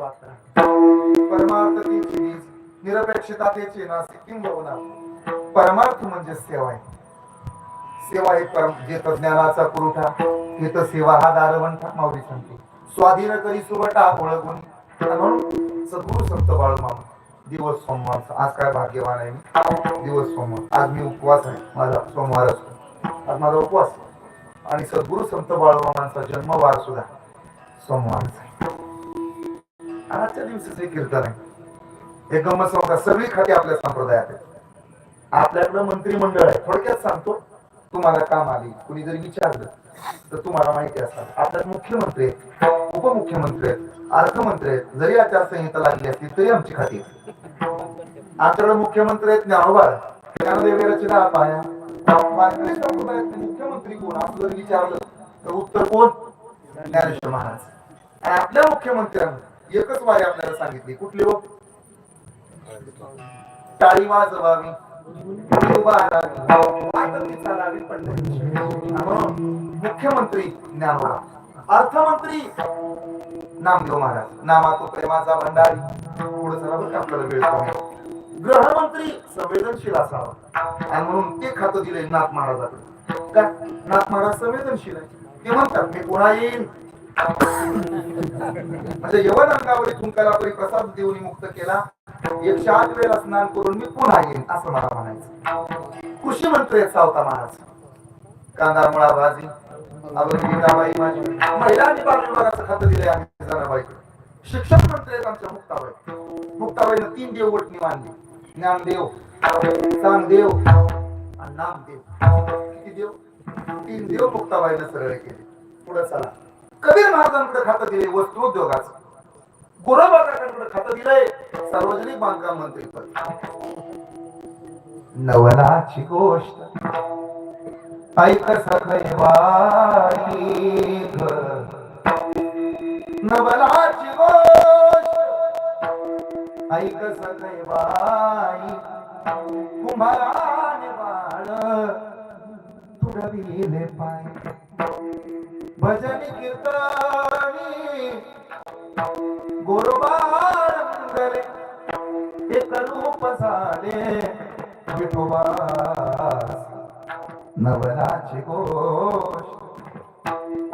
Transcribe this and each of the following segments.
सेवा करा. परमार्थ वीज निरपेक्षता त्याची ना सिक्कीम परमार्थ म्हणजे सेवा आहे. सेवा हे परम जेथ ज्ञानाचा पुरवठा तेथ सेवा हा दारवंठा माऊली सांगते. स्वाधीन करी सुवटा ओळखून. म्हणून सद्गुरु संत बाळूमामा दिवस सोमवारचा आज काय भाग्यवान आहे मी? दिवस सोमवार. आज मी उपवास आहे. माझा सोमवार असतो. आज माझा उपवास आणि सद्गुरु संत बाळूमामांचा जन्मवार सुद्धा सोमवारचा आहे. आजच्या दिवसाचे कीर्तन आहे. हे गमत सांगता सगळी खाती आपल्या संप्रदायात आहेत आपल्याकडं मंत्रिमंडळ आहे. थोडक्यात सांगतो तुम्हाला काम आली कुणी जरी विचारलं तर तुम्हाला माहिती असतात आपल्यात मुख्यमंत्री आहेत उपमुख्यमंत्री आहेत अर्थमंत्री आहेत जरी आचारसंहिता लागली असली तरी आमची खाती आमच्याकडे मुख्यमंत्री आहेत ज्ञानोबा ज्ञानदेव रचना पाया वारकरी संप्रदायातले मुख्यमंत्री कोण? असं जर विचारलं तर उत्तर कोण? ज्ञानेश्वर महाराज. आणि आपल्या मुख्यमंत्र्यांना एकच वारी आपल्याला सांगितली. कुठली हो टाळी वाजवावी मुख्यमंत्री ज्ञानोबा अर्थमंत्री नामदेव महाराज. नामातो प्रेमाचा भंडारी पुढे चला आपल्याला वेळ गृहमंत्री संवेदनशील असावा. आणि म्हणून ते खातं दिले नाथ महाराजाकडे. का? नाथ महाराज संवेदनशील आहे. ते म्हणतात मी पुन्हा येईन. म्हणजे यवन अंगावर तुमकाला प्रसाद देऊन मुक्त केला एकशे आठ वेळेला स्नान करून मी पुन्हा येईन असं मला म्हणायचं. कृषी मंत्री आहेत सावता महाराज. कांदा मुळा भाजी अगं गीताबाई माझी. महिला आणि बाल विभागाचं खातं दिलंय आम्ही जनाबाई. शिक्षण मंत्री आहेत आमच्या मुक्ताबाई. मुक्ताबाईनं तीन देव वटणी मानली ज्ञानदेव चांगदेव आणि नामदेव. किती देव? तीन देव मुक्ताबाईनं सरळ केले. पुढे चला. कबीर महाराजांकडे खातं दिले वस्त्रोद्योगाचं गोराबाकाकडे खातं दिलंय सार्वजनिक बांधकाम मंत्री पद. नवलाची गोष्ट. ऐक सखय बाई नवलाची गोष्ट. ऐक सखय बाई कुंभाराने बाळ तुडविले पाय. भजन कीर्तनी गोरबारंगले एक रूप झाले विठोबास. नवलाची गोष्ट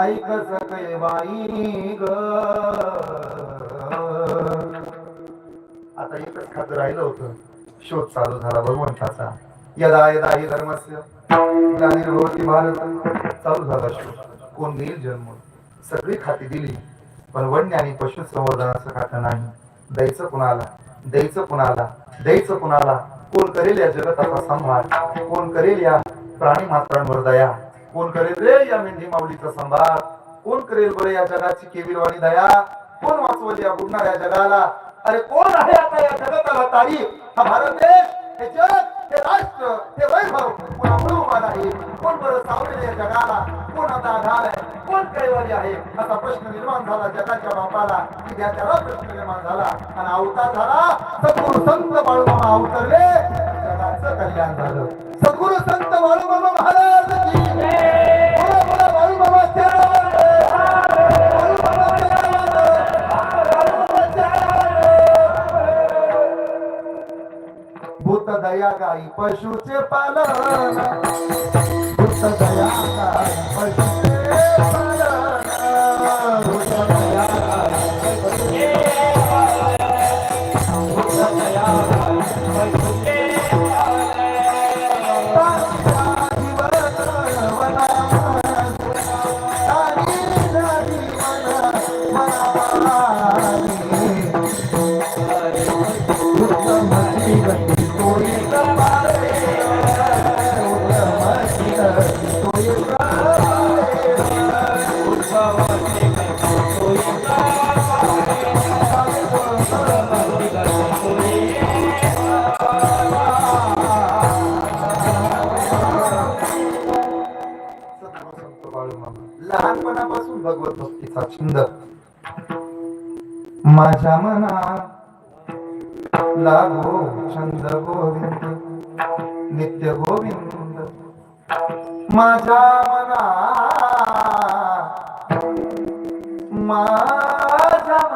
ऐक सगळे बाई ग. आता एकच खात राहिलं होतं. शोध चालू झाला भगवंताचा. यदा यदा हि धर्मस्य ग्लानिर्भवति भारत चालू झाला शोध. कोण देईल जन्म सगळी खाती दिली. पण वन्य आणि पशु संवर्धनाचं खातं नाही. द्यायचं कुणाला? द्यायचं कुणाला? द्यायचं कुणाला? कोण करेल या जगताचा संभार कोण करेल या प्राणी मात्रांवर दया? कोण करेल रे या मेंढी माऊलीचा संभार? कोण करेल बरे या जगाची केविलवाणी दया? कोण वाचवल या बुडणाऱ्या जगाला? अरे कोण आहे आता या जगताला तारी हा भारत देश हे जग! हे राष्ट्र हे वैभव पुन्हा उभा नाही कोण बरं सावरेल या जगाला? कोण आता आधार आहे? कोण कैवारी आहे? असा प्रश्न निर्माण झाला जगाच्या बापाला. की त्याला प्रश्न निर्माण झाला. आणि अवतार झाला. सद्गुरु संत बाळू अवतरले. जगाचं कल्याण झालं. दया गाई पशुचे पालन भूत दया गाई पशुचे पालन भूत दया गाई पशुचे पालन. भूत दया गाई पशुचे पालन लहानपणापासून भगवत भक्तीचा छंद. माझ्या मनात लागो छंद गोविंद नित्य गोविंद. माझ्या मनात मा